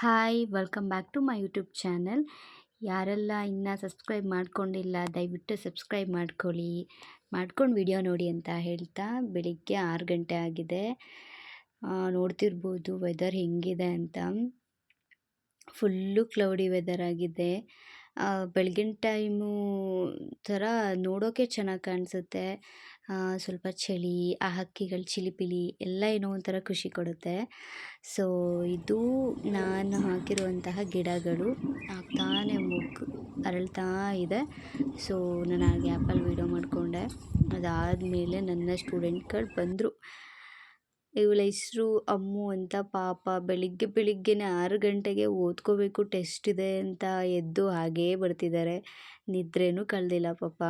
Hi welcome back to my YouTube channel ಯಾರೆಲ್ಲ ಇನ್ನೂ subscribe ಮಾಡ್ಕೊಂಡಿಲ್ಲ, ದಯವಿಟ್ಟು ಸಬ್ಸ್ಕ್ರೈಬ್ ಮಾಡ್ಕೊಳ್ಳಿ. ಮಾಡ್ಕೊಂಡು ವಿಡಿಯೋ ನೋಡಿ ಅಂತ ಹೇಳ್ತಾ ಬೆಳಿಗ್ಗೆ ಆರು ಗಂಟೆ ಆಗಿದೆ. ನೋಡ್ತಿರ್ಬೋದು ವೆದರ್ ಹೆಂಗಿದೆ ಅಂತ. ಫುಲ್ಲು ಕ್ಲೌಡಿ ವೆದರ್ ಆಗಿದೆ. ಬೆಳಗಿನ ಟೈಮು ಥರ ನೋಡೋಕ್ಕೆ ಚೆನ್ನಾಗಿ ಕಾಣಿಸುತ್ತೆ. ಸ್ವಲ್ಪ ಚಳಿ, ಆ ಹಕ್ಕಿಗಳ ಚಿಲಿಪಿಲಿ ಎಲ್ಲ ಏನೋ ಒಂಥರ ಖುಷಿ ಕೊಡುತ್ತೆ. ಸೊ, ಇದು ನಾನು ಹಾಕಿರುವಂತಹ ಗಿಡಗಳು ಆಗ್ತಾನೆ ಮುಗ್ಗು, ಅರಳ್ತಾ ಇದೆ. ಸೊ, ನಾನು ಆ ಗ್ಯಾಪಲ್ಲಿ ವೀಡಿಯೋ ಮಾಡಿಕೊಂಡೆ. ಅದಾದಮೇಲೆ ನನ್ನ ಸ್ಟೂಡೆಂಟ್ಗಳು ಬಂದರು. ಇವಳ ಹೆಸರು ಅಮ್ಮು ಅಂತ ಪಾಪ ಬೆಳಿಗ್ಗೆ ಬೆಳಿಗ್ಗೆನೇ ಆರು ಗಂಟೆಗೆ ಓದ್ಕೋಬೇಕು ಟೆಸ್ಟ್ ಇದೆ ಅಂತ ಎದ್ದು ಹಾಗೇ ಬರ್ತಿದ್ದಾರೆ. ನಿದ್ರೇನೂ ಕಳೆದಿಲ್ಲ ಪಾಪ.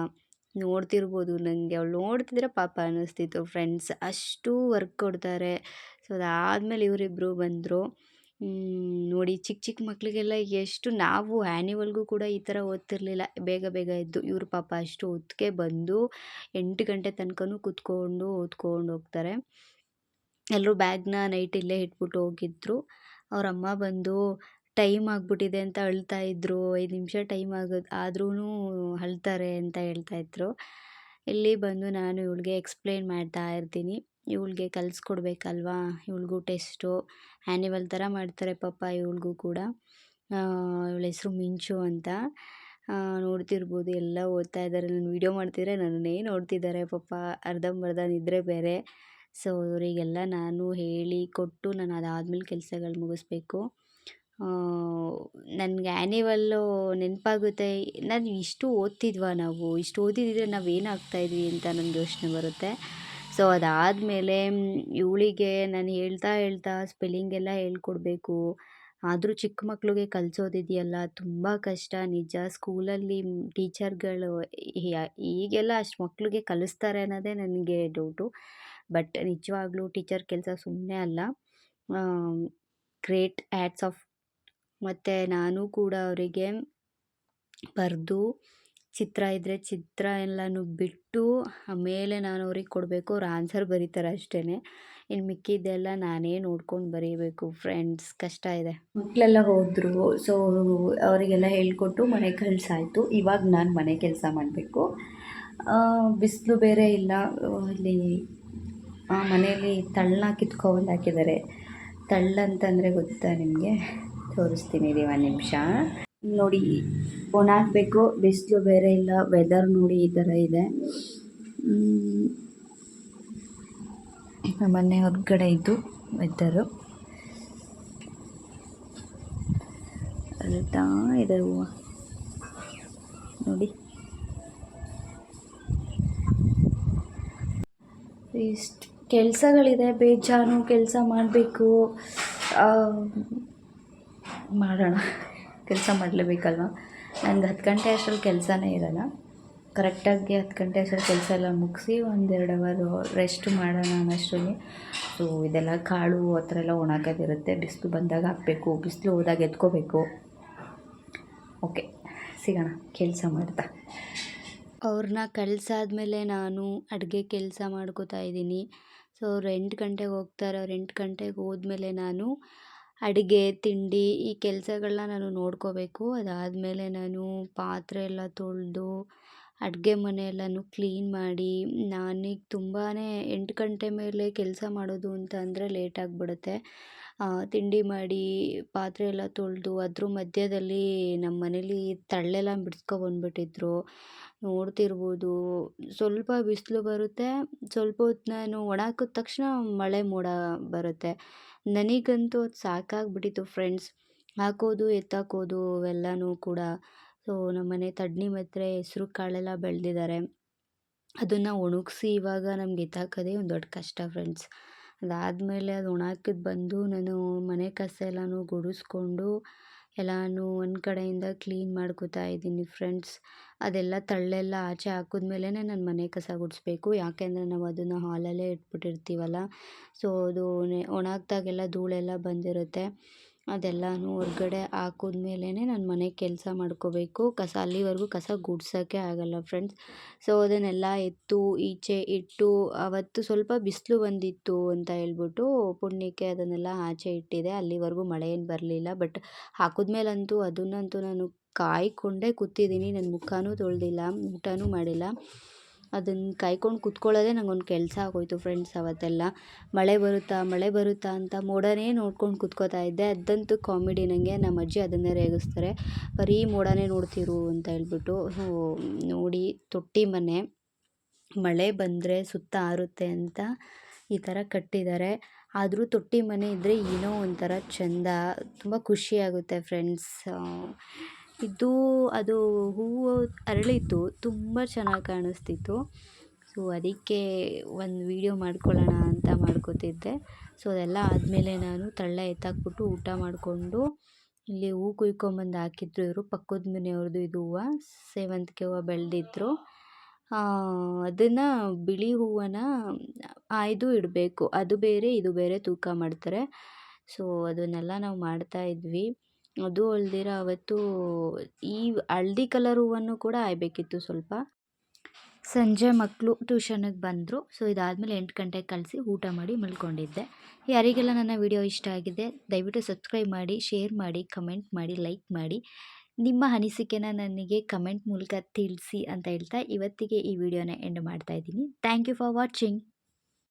ನೋಡ್ತಿರ್ಬೋದು. ನನಗೆ ಅವ್ಳು ನೋಡ್ತಿದ್ರೆ ಪಾಪ ಅನ್ನಿಸ್ತಿತ್ತು. ಫ್ರೆಂಡ್ಸ್ ಅಷ್ಟು ವರ್ಕ್ ಕೊಡ್ತಾರೆ. ಸೊ, ಅದಾದಮೇಲೆ ಇವರಿಬ್ಬರು ಬಂದರು. ನೋಡಿ ಚಿಕ್ಕ ಚಿಕ್ಕ ಮಕ್ಕಳಿಗೆಲ್ಲ ಎಷ್ಟು ನಾವು ಆ್ಯನಿವಲ್ಗೂ ಕೂಡ ಈ ಥರ ಓದ್ತಿರ್ಲಿಲ್ಲ. ಬೇಗ ಬೇಗ ಎದ್ದು ಇವರು ಪಾಪ ಅಷ್ಟು ಹೊತ್ತಿಗೆ ಬಂದು ಎಂಟು ಗಂಟೆ ತನಕನೂ ಕೂತ್ಕೊಂಡು ಓದ್ಕೊಂಡು ಹೋಗ್ತಾರೆ. ಎಲ್ಲರೂ ಬ್ಯಾಗ್ನ ನೈಟ್ ಇಲ್ಲೇ ಇಟ್ಬಿಟ್ಟು ಹೋಗಿದ್ರು. ಅವರಮ್ಮ ಬಂದು ಟೈಮ್ ಆಗಿಬಿಟ್ಟಿದೆ ಅಂತ ಅಳ್ತಾ ಇದ್ರು, ಐದು ನಿಮಿಷ ಟೈಮ್ ಆಗೋದು ಆದ್ರೂ ಅಳ್ತಾರೆ ಅಂತ ಹೇಳ್ತಾ ಇದ್ರು. ಇಲ್ಲಿ ಬಂದು ನಾನು ಇವಳಿಗೆ ಎಕ್ಸ್ಪ್ಲೇನ್ ಮಾಡ್ತಾ ಇರ್ತೀನಿ. ಇವಳಿಗೆ ಕಲಿಸ್ಕೊಡ್ಬೇಕಲ್ವಾ? ಇವಳಿಗೂ ಟೆಸ್ಟು ಆ್ಯನಿವಲ್ ಥರ ಮಾಡ್ತಾರೆ ಪಾಪ ಇವಳಿಗೂ ಕೂಡ. ಇವಳ ಹೆಸರು ಮಿಂಚು ಅಂತ. ನೋಡ್ತಿರ್ಬೋದು, ಎಲ್ಲ ಓದ್ತಾ ಇದ್ದಾರೆ ನಾನು ವೀಡಿಯೋ ಮಾಡ್ತಿದ್ರೆ ನನ್ನನ್ನೇ ನೋಡ್ತಿದ್ದಾರೆ ಪಾಪ. ಅರ್ಧಂಬರ್ಧ ನಿದ್ರೆ ಬೇರೆ. ಸೊ ಅವರಿಗೆಲ್ಲ ನಾನು ಹೇಳಿ ಕೊಟ್ಟು ನಾನು ಅದಾದ್ಮೇಲೆ ಕೆಲಸಗಳು ಮುಗಿಸ್ಬೇಕು. ನನಗೆ ಆ್ಯನಿವಲ್ಲು ನೆನಪಾಗುತ್ತೆ. ನಾನು ಇಷ್ಟು ಓದ್ತಿದ್ವಾ ನಾವು? ಇಷ್ಟು ಓದಿದ್ರೆ ನಾವು ಏನಾಗ್ತಾಯಿದ್ವಿ ಅಂತ ನನಗೆ ಯೋಚನೆ ಬರುತ್ತೆ. ಸೊ ಅದಾದಮೇಲೆ ಇವಳಿಗೆ ನಾನು ಹೇಳ್ತಾ ಹೇಳ್ತಾ ಸ್ಪೆಲ್ಲಿಂಗ್ ಎಲ್ಲ ಹೇಳ್ಕೊಡ್ಬೇಕು. ಆದರೂ ಚಿಕ್ಕ ಮಕ್ಳಿಗೆ ಕಲಿಸೋದಿದೆಯಲ್ಲ, ತುಂಬ ಕಷ್ಟ. ನಿಜ ಸ್ಕೂಲಲ್ಲಿ ಟೀಚರ್ಗಳು ಈಗೆಲ್ಲ ಅಷ್ಟು ಮಕ್ಳಿಗೆ ಕಲಿಸ್ತಾರೆ ಅನ್ನೋದೇ ನನಗೆ ಡೌಟು ಬಟ್ ನಿಜವಾಗ್ಲೂ ಟೀಚರ್ ಕೆಲಸ ಸುಮ್ಮನೆ ಅಲ್ಲ. ಗ್ರೇಟ್ ಆ್ಯಡ್ಸ್ ಆಫ್ ಮತ್ತು ನಾನು ಕೂಡ ಅವರಿಗೆ ಬರೆದು ಚಿತ್ರ ಇದ್ದರೆ ಚಿತ್ರ ಎಲ್ಲನೂ ಬಿಟ್ಟು ಆಮೇಲೆ ನಾನು ಅವ್ರಿಗೆ ಕೊಡಬೇಕು. ಅವ್ರು ಆನ್ಸರ್ ಬರೀತಾರೆ ಅಷ್ಟೇ ಇನ್ನು ಮಿಕ್ಕಿದ್ದೆಲ್ಲ ನಾನೇ ನೋಡ್ಕೊಂಡು ಬರೀಬೇಕು ಫ್ರೆಂಡ್ಸ್ ಕಷ್ಟ ಇದೆ. ಮಕ್ಕಳೆಲ್ಲ ಹೋದರು ಸೊ ಅವರಿಗೆಲ್ಲ ಹೇಳಿಕೊಟ್ಟು ಮನೆ ಕಳ್ಸಾಯಿತು. ಇವಾಗ ನಾನು ಮನೆ ಕೆಲಸ ಮಾಡಬೇಕು. ಬಿಸಿಲು ಬೇರೆ ಇಲ್ಲ. ಇಲ್ಲಿ ಮನೆಯಲ್ಲಿ ತಳ್ಳ ಕಿತ್ಕೊಬಂದು ಹಾಕಿದ್ದಾರೆ. ತಳ್ಳ ಅಂತಂದರೆ ಗೊತ್ತಾ ನಿಮಗೆ? ತೋರಿಸ್ತೀನಿ ರೀ ಒಂದು ನಿಮಿಷ. ನೋಡಿ ಒಣಾಗಬೇಕು ಬಿಸಿಲು ಬೇರೆ ಇಲ್ಲ ವೆದರ್ ನೋಡಿ ಈ ಥರ ಇದೆ. ಮನೆ ಹೊರಗಡೆ ಇದ್ದು ವೆದರು ಅಲ್ತಾ ಇದೆ ಹೂವು. ನೋಡಿ. ಇಷ್ಟು ಕೆಲಸಗಳಿದೆ ಬೇಜಾನು ಕೆಲಸ ಮಾಡಬೇಕು. ಮಾಡೋಣ. ಕೆಲಸ ಮಾಡಲೇಬೇಕಲ್ವ? ನನಗೆ ಹತ್ತು ಗಂಟೆ ಅಷ್ಟರಲ್ಲಿ ಕೆಲಸನೇ ಇರೋಲ್ಲ. ಕರೆಕ್ಟಾಗಿ ಹತ್ತು ಗಂಟೆ ಅಷ್ಟರಲ್ಲಿ ಕೆಲಸ ಎಲ್ಲ ಮುಗಿಸಿ ಒಂದೆರಡು ಅವರು ರೆಸ್ಟ್ ಮಾಡೋಣ ಅನ್ನೋಷ್ಟರಲ್ಲಿ. ಸೊ ಇದೆಲ್ಲ ಕಾಳು ಆ ಥರ ಎಲ್ಲ ಒಣಗೋದಿರುತ್ತೆ ಬಿಸಿಲು ಬಂದಾಗ ಹಾಕಬೇಕು. ಬಿಸಿಲು ಹೋದಾಗ ಎತ್ಕೋಬೇಕು. ಓಕೆ ಸಿಗೋಣ. ಕೆಲಸ ಮಾಡ್ತಾ. ಅವ್ರನ್ನ ಕಳ್ಸಾದ್ಮೇಲೆ ನಾನು ಅಡುಗೆ ಕೆಲಸ ಮಾಡ್ಕೋತಾ ಇದ್ದೀನಿ. ಸೊ ಅವ್ರು ಎಂಟು ಗಂಟೆಗೆ ಹೋಗ್ತಾರೆ. ಅವ್ರು ಎಂಟು ಗಂಟೆಗೆ ಹೋದ್ಮೇಲೆ ನಾನು ಅಡುಗೆ, ತಿಂಡಿ ಈ ಕೆಲಸಗಳನ್ನ ನಾನು ನೋಡ್ಕೋಬೇಕು. ಅದಾದಮೇಲೆ ನಾನು ಪಾತ್ರೆ ಎಲ್ಲ ತೊಳೆದು, ಅಡುಗೆ ಮನೆ ಕ್ಲೀನ್ ಮಾಡಿ, ನಾನೀಗ ತುಂಬಾ ಎಂಟು ಗಂಟೆ ಮೇಲೆ ಕೆಲಸ ಮಾಡೋದು ಅಂತ ಅಂದರೆ ಲೇಟ್ ಆಗಿಬಿಡುತ್ತೆ. ತಿಂಡಿ ಮಾಡಿ, ಪಾತ್ರೆ ಎಲ್ಲ ತೊಳೆದು, ಅದ್ರ ಮಧ್ಯದಲ್ಲಿ ನಮ್ಮ ಮನೇಲಿ ತಳ್ಳೆಲ್ಲ ಬಿಡಿಸ್ಕೊಬಂದ್ಬಿಟ್ಟಿದ್ರು ನೋಡ್ತಿರ್ಬೋದು. ಸ್ವಲ್ಪ ಬಿಸಿಲು ಬರುತ್ತೆ, ಸ್ವಲ್ಪ ಹೊತ್ತು ನಾನು ಒಣ ಹಾಕಿದ ತಕ್ಷಣ ಮಳೆ ಮೋಡ ಬರುತ್ತೆ. ನನಗಂತೂ ಅದು ಸಾಕಾಗ್ಬಿಟ್ಟಿತ್ತು ಫ್ರೆಂಡ್ಸ್. ಹಾಕೋದು, ಎತ್ತಾಕೋದು ಅವೆಲ್ಲನೂ ಕೂಡ. ಸೊ, ನಮ್ಮನೆ ತಡ್ನಿ ಮತ್ತು ಹೆಸ್ರು ಕಾಳೆಲ್ಲ ಬೆಳೆದಿದ್ದಾರೆ ಅದನ್ನು ಒಣಗಿಸಿ ಇವಾಗ ನಮ್ಗೆ ಎತ್ತಾಕೋದೇ ಒಂದು ದೊಡ್ಡ ಕಷ್ಟ ಫ್ರೆಂಡ್ಸ್. ಅದಾದಮೇಲೆ ಅದು ಒಣಾಕಿದ್ದು ಬಂದು ನಾನು ಮನೆ ಕಸ ಎಲ್ಲನೂ ಗುಡಿಸ್ಕೊಂಡು ಎಲ್ಲನೂ ಒಂದು ಕಡೆಯಿಂದ ಕ್ಲೀನ್ ಮಾಡ್ಕೋತಾ ಇದ್ದೀನಿ ಫ್ರೆಂಡ್ಸ್. ಅದೆಲ್ಲ ತಳ್ಳೆಲ್ಲ ಆಚೆ ಹಾಕಿದ್ಮೇಲೆ ನಾನು ಮನೆ ಕಸ ಗುಡಿಸ್ಬೇಕು. ಯಾಕೆಂದರೆ ನಾವು ಅದನ್ನು ಹಾಲಲ್ಲೇ ಇಟ್ಬಿಟ್ಟಿರ್ತೀವಲ್ಲ. ಸೊ ಅದು ಒಣಗ್ದಾಗೆಲ್ಲ ಧೂಳೆಲ್ಲ ಬಂದಿರುತ್ತೆ. ಅದೆಲ್ಲನೂ ಹೊರ್ಗಡೆ ಹಾಕಿದ್ಮೇಲೇ ನಾನು ಮನೆ ಕೆಲಸ ಮಾಡ್ಕೋಬೇಕು. ಕಸ ಅಲ್ಲಿವರೆಗೂ ಕಸ ಗುಡ್ಸೋಕ್ಕೆ ಆಗಲ್ಲ ಫ್ರೆಂಡ್ಸ್ ಸೊ ಅದನ್ನೆಲ್ಲ ಎತ್ತು, ಈಚೆ ಇಟ್ಟು, ಅವತ್ತು ಸ್ವಲ್ಪ ಬಿಸಿಲು ಬಂದಿತ್ತು ಅಂತ ಹೇಳ್ಬಿಟ್ಟು ಪುಣ್ಯಕ್ಕೆ ಅದನ್ನೆಲ್ಲ ಆಚೆ ಇಟ್ಟಿದೆ. ಅಲ್ಲಿವರೆಗೂ ಮಳೆ ಏನು ಬರಲಿಲ್ಲ. ಬಟ್ ಹಾಕಿದ್ಮೇಲಂತೂ ಅದನ್ನಂತೂ ನಾನು ಕಾಯ್ಕೊಂಡೇ ಕೂತಿದ್ದೀನಿ. ನನ್ನ ಮುಖನೂ ತೊಳೆದಿಲ್ಲ, ಊಟನೂ ಮಾಡಿಲ್ಲ. ಅದನ್ನು ಕಾಯ್ಕೊಂಡು ಕೂತ್ಕೊಳ್ಳೋದೇ ನಂಗೊಂದು ಕೆಲಸ ಆಗೋಯ್ತು ಫ್ರೆಂಡ್ಸ್ ಅವತ್ತೆಲ್ಲ. ಮಳೆ ಬರುತ್ತಾ ಮಳೆ ಬರುತ್ತಾ ಅಂತ ಮೋಡನೇ ನೋಡ್ಕೊಂಡು ಕುತ್ಕೋತಾ ಇದ್ದೆ. ಅದಂತೂ ಕಾಮಿಡಿ ನನಗೆ ನಮ್ಮ ಅಜ್ಜಿ ಅದನ್ನೇ ರೇಗಿಸ್ತಾರೆ. ಬರೀ ಮೋಡನೇ ನೋಡ್ತಿರು ಅಂತ ಹೇಳ್ಬಿಟ್ಟು ನೋಡಿ, ತೊಟ್ಟಿ ಮನೆ. ಮಳೆ ಬಂದರೆ ಸುತ್ತ ಆರುತ್ತೆ ಅಂತ ಈ ಥರ ಕಟ್ಟಿದ್ದಾರೆ ಆದರೂ ತೊಟ್ಟಿ ಮನೆ ಇದ್ದರೆ ಏನೋ ಒಂಥರ ಚೆಂದ, ತುಂಬ ಖುಷಿಯಾಗುತ್ತೆ ಫ್ರೆಂಡ್ಸ್ ಇದು ಅದು ಹೂವು ಅರಳಿತ್ತು ತುಂಬ ಚೆನ್ನಾಗಿ ಕಾಣಿಸ್ತಿತ್ತು. ಸೊ ಅದಕ್ಕೆ ಒಂದು ವೀಡಿಯೋ ಮಾಡ್ಕೊಳ್ಳೋಣ ಅಂತ ಮಾಡ್ಕೋತಿದ್ದೆ. ಸೊ ಅದೆಲ್ಲ ಆದಮೇಲೆ ನಾನು ತಳ್ಳ ಎತ್ತಾಕ್ಬಿಟ್ಟು ಊಟ ಮಾಡಿಕೊಂಡು ಇಲ್ಲಿ ಹೂ ಕುಯ್ಕೊಂಬಂದು ಹಾಕಿದ್ರು ಇವರು. ಪಕ್ಕದ ಮನೆಯವ್ರದ್ದು ಇದು ಹೂವು, ಸೇವಂತಿಗೆ ಹೂವು ಬೆಳೆದಿದ್ರು. ಅದನ್ನು ಬಿಳಿ ಹೂವನ್ನು ಆಯ್ದು ಇಡಬೇಕು. ಅದು ಬೇರೆ, ಇದು ಬೇರೆ ತೂಕ ಮಾಡ್ತಾರೆ. ಸೊ ಅದನ್ನೆಲ್ಲ ನಾವು ಮಾಡ್ತಾ ಇದ್ವಿ. ಅದು ಅಲ್ದಿರ ಅವತ್ತು ಈ ಹಳದಿ ಕಲರ್ ಹೂವನ್ನು ಕೂಡ ಆಯ್ಬೇಕಿತ್ತು ಸ್ವಲ್ಪ. ಸಂಜೆ ಮಕ್ಕಳು ಟ್ಯೂಷನಿಗೆ ಬಂದರು. ಸೊ, ಇದಾದಮೇಲೆ ಎಂಟು ಗಂಟೆಗೆ ಕಳಿಸಿ ಊಟ ಮಾಡಿ ಮಲ್ಕೊಂಡಿದ್ದೆ. ಯಾರಿಗೆಲ್ಲ ನನ್ನ ವಿಡಿಯೋ ಇಷ್ಟ ಆಗಿದೆ, ದಯವಿಟ್ಟು ಸಬ್ಸ್ಕ್ರೈಬ್ ಮಾಡಿ, ಶೇರ್ ಮಾಡಿ, ಕಮೆಂಟ್ ಮಾಡಿ, ಲೈಕ್ ಮಾಡಿ. ನಿಮ್ಮ ಅನಿಸಿಕೆನ ನನಗೆ ಕಮೆಂಟ್ ಮೂಲಕ ತಿಳಿಸಿ ಅಂತ ಹೇಳ್ತಾ ಇವತ್ತಿಗೆ ಈ ವಿಡಿಯೋನ ಎಂಡ್ ಮಾಡ್ತಾ ಇದ್ದೀನಿ. Thank you for watching.